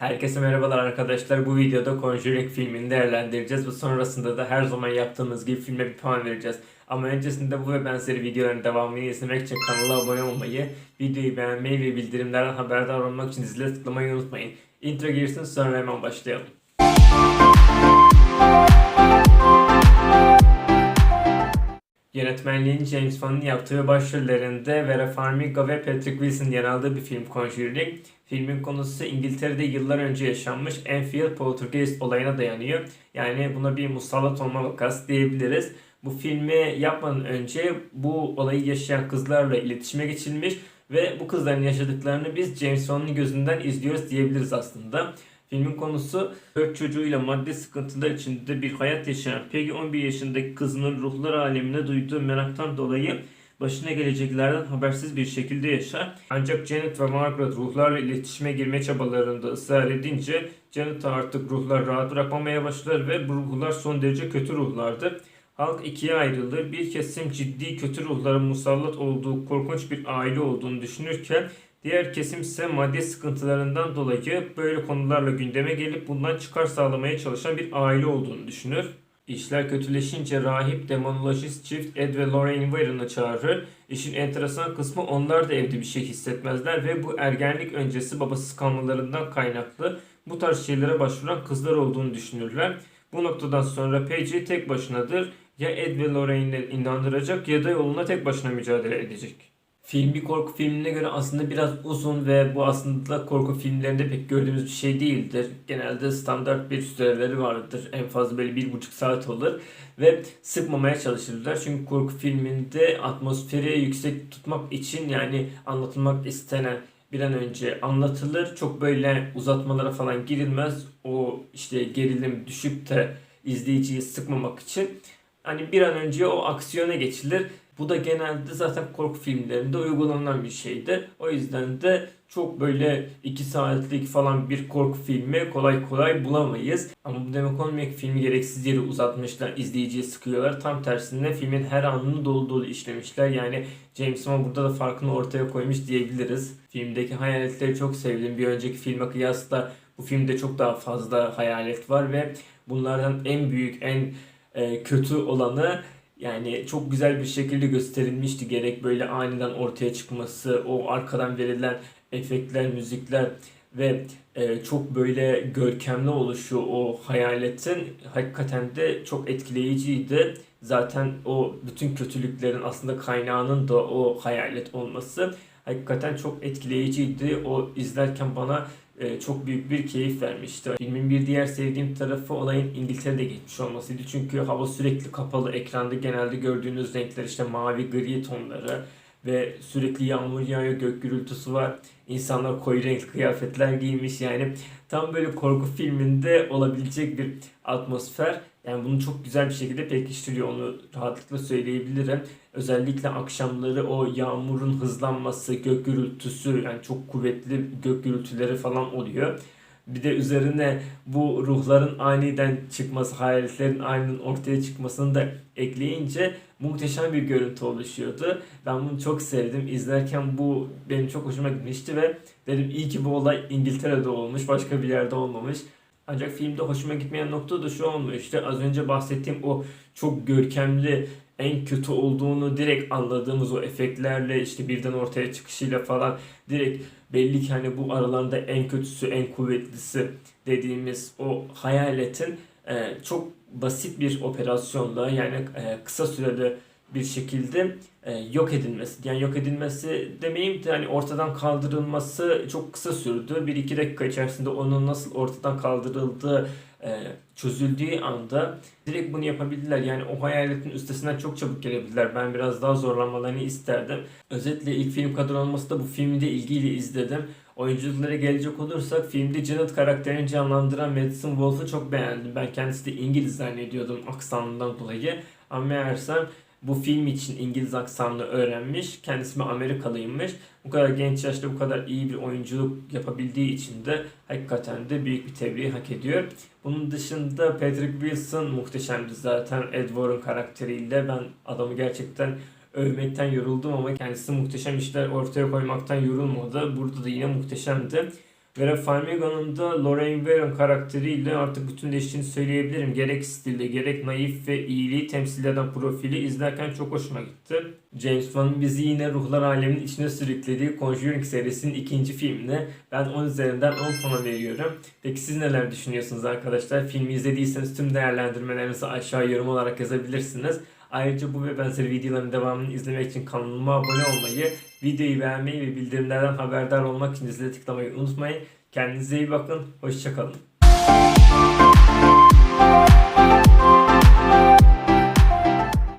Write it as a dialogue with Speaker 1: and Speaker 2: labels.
Speaker 1: Herkese merhabalar arkadaşlar. Bu videoda Conjuring filmini değerlendireceğiz ve sonrasında da her zaman yaptığımız gibi filme bir puan vereceğiz. Ama öncesinde bu ve benzeri videoların devamını izlemek için kanala abone olmayı, videoyu beğenmeyi ve bildirimlerden haberdar olmak için zile tıklamayı unutmayın. Intro girsin sonra hemen başlayalım. Yönetmenliğini James Wan'ın yaptığı başrollerinde Vera Farmiga ve Patrick Wilson yer aldığı bir film Conjuring. Filmin konusu İngiltere'de yıllar önce yaşanmış Enfield Poltergeist olayına dayanıyor. Yani buna bir musallat olma vakası diyebiliriz. Bu filmi yapmadan önce bu olayı yaşayan kızlarla iletişime geçilmiş ve bu kızların yaşadıklarını biz James Wan'ın gözünden izliyoruz diyebiliriz aslında. Filmin konusu 4 çocuğuyla maddi sıkıntılar içinde bir hayat yaşayan Peggy 11 yaşındaki kızının ruhlar alemine duyduğu meraktan dolayı başına geleceklerden habersiz bir şekilde yaşar. Ancak Janet ve Margaret ruhlarla iletişime girme çabalarında ısrar edince Janet artık ruhlar rahat bırakmamaya başlar ve bu ruhlar son derece kötü ruhlardır. Halk ikiye ayrılır. Bir kesim ciddi kötü ruhların musallat olduğu korkunç bir aile olduğunu düşünürken Diğer kesim ise maddi sıkıntılarından dolayı böyle konularla gündeme gelip bundan çıkar sağlamaya çalışan bir aile olduğunu düşünür. İşler kötüleşince rahip demonolojist çift Ed ve Lorraine Warren'ı çağırır. İşin enteresan kısmı onlar da evde bir şey hissetmezler ve bu ergenlik öncesi babasız kalmalarından kaynaklı bu tarz şeylere başvuran kızlar olduğunu düşünürler. Bu noktadan sonra Paige tek başınadır. Ya Ed ve Lorraine'i inandıracak ya da yoluna tek başına mücadele edecek. Film bir korku filmine göre aslında biraz uzun ve bu aslında korku filmlerinde pek gördüğümüz bir şey değildir. Genelde standart bir süreleri vardır. En fazla böyle bir buçuk saat olur. Ve sıkmamaya çalışırlar. Çünkü korku filminde atmosferi yüksek tutmak için yani anlatılmak istenen bir an önce anlatılır. Çok böyle uzatmalara falan girilmez. O işte gerilim düşüp de izleyiciyi sıkmamak için hani bir an önce o aksiyona geçilir. Bu da genelde zaten korku filmlerinde uygulanan bir şeydi. O yüzden de çok böyle 2 saatlik falan bir korku filmi kolay kolay bulamayız. Ama bu demek olmuyor ki filmi gereksiz yere uzatmışlar, izleyiciye sıkıyorlar. Tam tersine filmin her anını dolu dolu işlemişler. Yani James Wan burada da farkını ortaya koymuş diyebiliriz. Filmdeki hayaletleri çok sevdim. Bir önceki filme kıyasla bu filmde çok daha fazla hayalet var ve bunlardan en büyük, en e, kötü olanı yani çok güzel bir şekilde gösterilmişti. Gerek böyle aniden ortaya çıkması, o arkadan verilen efektler, müzikler ve e, çok böyle görkemli oluşu o hayaletin hakikaten de çok etkileyiciydi. Zaten o bütün kötülüklerin aslında kaynağının da o hayalet olması hakikaten çok etkileyiciydi. O izlerken bana çok büyük bir keyif vermişti. Filmin bir diğer sevdiğim tarafı olayın İngiltere'de geçmiş olmasıydı. Çünkü hava sürekli kapalı. Ekranda genelde gördüğünüz renkler işte mavi, gri tonları ve sürekli yağmur yağıyor, gök gürültüsü var. İnsanlar koyu renkli kıyafetler giymiş yani tam böyle korku filminde olabilecek bir atmosfer. Yani bunu çok güzel bir şekilde pekiştiriyor onu rahatlıkla söyleyebilirim. Özellikle akşamları o yağmurun hızlanması, gök gürültüsü yani çok kuvvetli gök gürültüleri falan oluyor. Bir de üzerine bu ruhların aniden çıkması, hayaletlerin aniden ortaya çıkmasını da ekleyince muhteşem bir görüntü oluşuyordu. Ben bunu çok sevdim. İzlerken bu benim çok hoşuma gitmişti ve dedim iyi ki bu olay İngiltere'de olmuş, başka bir yerde olmamış. Ancak filmde hoşuma gitmeyen nokta da şu olmuyor. İşte az önce bahsettiğim o çok görkemli en kötü olduğunu direkt anladığımız o efektlerle işte birden ortaya çıkışıyla falan direkt belli ki hani bu aralarında en kötüsü en kuvvetlisi dediğimiz o hayaletin e, çok basit bir operasyonla yani e, kısa sürede bir şekilde e, yok edilmesi. Yani yok edilmesi demeyeyim de hani ortadan kaldırılması çok kısa sürdü. 1-2 dakika içerisinde onun nasıl ortadan kaldırıldığı e, çözüldüğü anda direkt bunu yapabildiler. Yani o hayaletin üstesinden çok çabuk gelebildiler. Ben biraz daha zorlanmalarını isterdim. Özetle ilk film kadar olması da bu filmi de ilgiyle izledim. Oyunculuklara gelecek olursak filmde Janet karakterini canlandıran Madison Wolf'u çok beğendim. Ben kendisi de İngiliz zannediyordum aksanından dolayı. Ama meğersem bu film için İngiliz aksanını öğrenmiş. Kendisi bir Amerikalıymış. Bu kadar genç yaşta bu kadar iyi bir oyunculuk yapabildiği için de hakikaten de büyük bir tebriği hak ediyor. Bunun dışında Patrick Wilson muhteşemdi zaten Ed Warren karakteriyle. Ben adamı gerçekten övmekten yoruldum ama kendisi muhteşem işler ortaya koymaktan yorulmadı. Burada da yine muhteşemdi. Vera Farmiga'nın da Lorraine Warren karakteriyle artık bütünleştiğini söyleyebilirim. Gerek stili, gerek naif ve iyiliği temsil eden profili izlerken çok hoşuma gitti. James Wan'ın bizi yine ruhlar aleminin içine sürüklediği Conjuring serisinin ikinci filmine ben 10 üzerinden 10 puan veriyorum. Peki siz neler düşünüyorsunuz arkadaşlar? Filmi izlediyseniz tüm değerlendirmelerinizi aşağı yorum olarak yazabilirsiniz. Ayrıca bu ve benzeri videoların devamını izlemek için kanalıma abone olmayı, videoyu beğenmeyi ve bildirimlerden haberdar olmak için zile tıklamayı unutmayın. Kendinize iyi bakın, hoşçakalın.